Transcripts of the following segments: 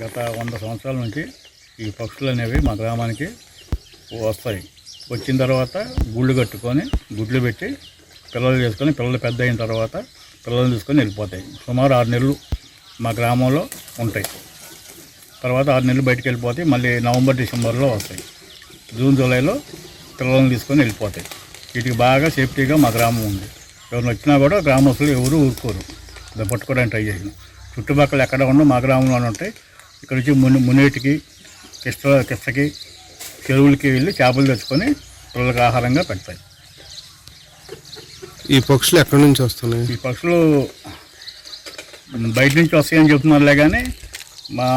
గత వంద సంవత్సరాల నుంచి ఈ పక్షులు అనేవి మా గ్రామానికి వస్తాయి. వచ్చిన తర్వాత గుళ్ళు కట్టుకొని గుడ్లు పెట్టి పిల్లలు చేసుకొని పిల్లలు పెద్ద అయిన తర్వాత పిల్లలు తీసుకొని వెళ్ళిపోతాయి. సుమారు ఆరు నెలలు మా గ్రామంలో ఉంటాయి. తర్వాత ఆరు నెలలు బయటికి వెళ్ళిపోతాయి మళ్ళీ నవంబర్ డిసెంబర్లో వస్తాయి. జూన్ జూలైలో పిల్లలను తీసుకొని వెళ్ళిపోతాయి. వీటికి బాగా సేఫ్టీగా మా గ్రామం ఉంది. ఎవరిని వచ్చినా కూడా గ్రామస్తులు ఎవరు ఊరుకోరు. దాన్ని పట్టుకోవడానికి ట్రై చేసిన చుట్టుపక్కల ఎక్కడ ఉన్నా మా గ్రామంలోనే ఉంటాయి. ఇక్కడ నుంచి ముని మునేటికి కిష్ట కిష్టకి చెరువులకి వెళ్ళి చేపలు తెచ్చుకొని పిల్లలకు ఆహారంగా పెడతాయి. ఈ పక్షులు ఎక్కడి నుంచి వస్తున్నాయి? ఈ పక్షులు బయట నుంచి వస్తాయని చెప్తున్నారులే కానీ మా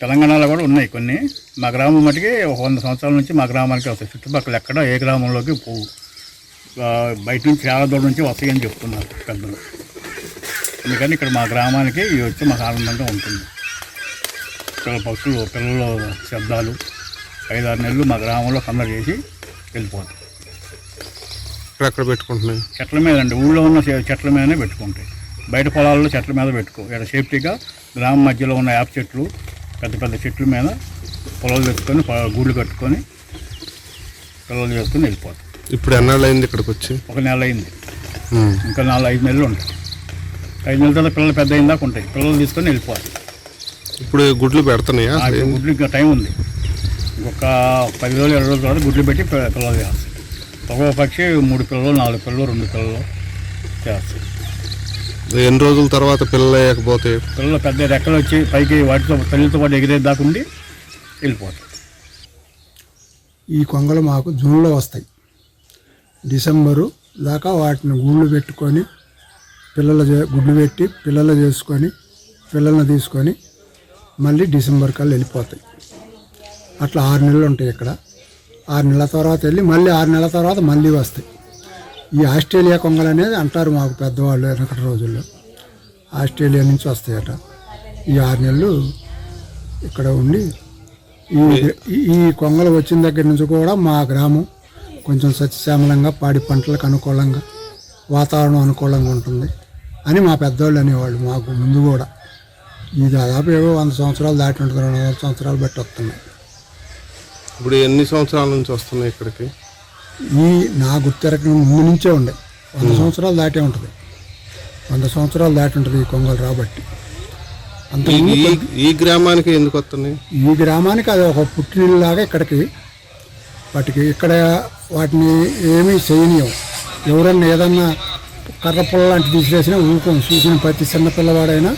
తెలంగాణలో కూడా ఉన్నాయి కొన్ని. మా గ్రామం మటుకి ఒక వంద సంవత్సరాల నుంచి మా గ్రామానికి వస్తాయి. చుట్టుపక్కల ఎక్కడ ఏ గ్రామంలోకి పోవు. బయట నుంచి చాలా దూరం నుంచి వస్తాయని చెప్తున్నారు పెద్దలు. అందుకని ఇక్కడ మా గ్రామానికి ఇవి వచ్చి మాకు ఆనందంగా ఉంటుంది. పిల్లల పక్షులు పిల్లల శబ్దాలు ఐదారు నెలలు మా గ్రామంలో సందడి చేసి వెళ్ళిపోతాయి ఎక్కడ పెట్టుకుంటున్నాయి? చెట్ల మీద అండి ఊళ్ళో ఉన్న చెట్ల మీదనే పెట్టుకుంటాయి. బయట పొలాల్లో చెట్ల మీద పెట్టుకో ఇక్కడ సేఫ్టీగా గ్రామం మధ్యలో ఉన్న యాప్ చెట్లు పెద్ద పెద్ద చెట్ల మీద పొలాలు పెట్టుకొని గూళ్ళు కట్టుకొని పిల్లలు చేసుకొని వెళ్ళిపోతాం. ఇప్పుడు ఎన్నాళ్ళు అయింది ఇక్కడికి వచ్చి? ఒక నెల అయింది. ఇంకా నాలుగు ఐదు నెలలు ఉంటాయి. ఐదు నెలల తర్వాత పిల్లలు పెద్ద అయిన దాకా ఉంటాయి. పిల్లలు తీసుకొని వెళ్ళిపోవాలి ఇప్పుడు గుడ్లు పెడుతున్నాయా? గుడ్లు ఇంకా టైం ఉంది. ఇంకొక పది రోజులు ఇరవై రోజుల తర్వాత గుడ్లు పెట్టి పిల్లలు చేస్తాయి ఒక్కొక్క పక్షి మూడు పిల్లలు నాలుగు పిల్లలు రెండు పిల్లలు చేస్తాయి ఎన్ని రోజుల తర్వాత పిల్లలు వేయకపోతే పిల్లలు పెద్ద రెక్కలు వచ్చి పైకి వాటితో తల్లితో పాటు ఎగిరే దాకా ఉండి వెళ్ళిపోతాయి ఈ కొంగలు మాకు జూన్లో వస్తాయి. డిసెంబరు దాకా వాటిని గూళ్ళు పెట్టుకొని పిల్లలు చే- గుడ్లు పెట్టి పిల్లలు చేసుకొని పిల్లల్ని తీసుకొని మళ్ళీ డిసెంబర్ కల్లా వెళ్ళిపోతాయి. అట్లా ఆరు నెలలు ఉంటాయి ఇక్కడ. ఆరు నెలల తర్వాత వెళ్ళి మళ్ళీ ఆరు నెలల తర్వాత మళ్ళీ వస్తాయి. ఈ ఆస్ట్రేలియా కొంగలు అనేది అంటారు మాకు పెద్దవాళ్ళు వెనకటి రోజుల్లో. ఆస్ట్రేలియా నుంచి వస్తాయట. ఈ ఆరు నెలలు ఇక్కడ ఉండి ఈ ఈ- కొంగలు వచ్చిన దగ్గర నుంచి కూడా మా గ్రామం కొంచెం సత్యశ్యామలంగా పాడి పంటలకు అనుకూలంగా వాతావరణం అనుకూలంగా ఉంటుంది అని మా పెద్దవాళ్ళు అనేవాళ్ళు మాకు ముందు కూడా. ఈ దాదాపు ఏవో వంద సంవత్సరాలు దాటి ఉంటుంది రెండు వందల సంవత్సరాలు బట్టి వస్తున్నాయి. ఇప్పుడు ఎన్ని సంవత్సరాల నుంచి వస్తున్నాయి ఇక్కడికి? ఈ నా గుర్తెరకం ముందు నుంచే ఉండే వంద సంవత్సరాలు దాటే ఉంటుంది. వంద సంవత్సరాలు దాటి ఉంటుంది ఈ కొంగలు రాబట్టి. అంత ఈ- గ్రామానికి ఎందుకు వస్తున్నాయి? ఈ గ్రామానికి అది ఒక పుట్టినలాగా ఇక్కడికి వాటికి ఇక్కడ వాటిని ఏమీ చేయనీయం. ఎవరన్నా ఏదన్నా కర్ర పుల్ల లాంటి తీసివేసినా ఊరుకోం చూసిన ప్రతి చిన్న పిల్లవాడైనా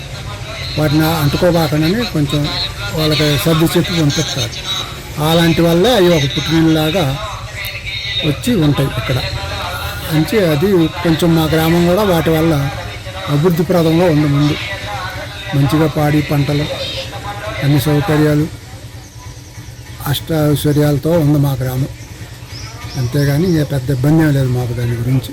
వాటిని అంటుకోబాకనని కొంచెం వాళ్ళకి సర్ది చెప్పి పంపిస్తారు. అలాంటి వల్లే అవి ఒక పుట్టినలాగా వచ్చి ఉంటాయి ఇక్కడ. మంచి అది కొంచెం మా గ్రామం కూడా వాటి వల్ల అభివృద్ధి ప్రదంగా ఉంది ముందు. మంచిగా పాడి పంటలు అన్ని సౌకర్యాలు అష్ట ఐశ్వర్యాలతో ఉంది మా గ్రామం. అంతేగాని ఏ పెద్ద ఇబ్బంది ఏం లేదు మాకు దాని గురించి.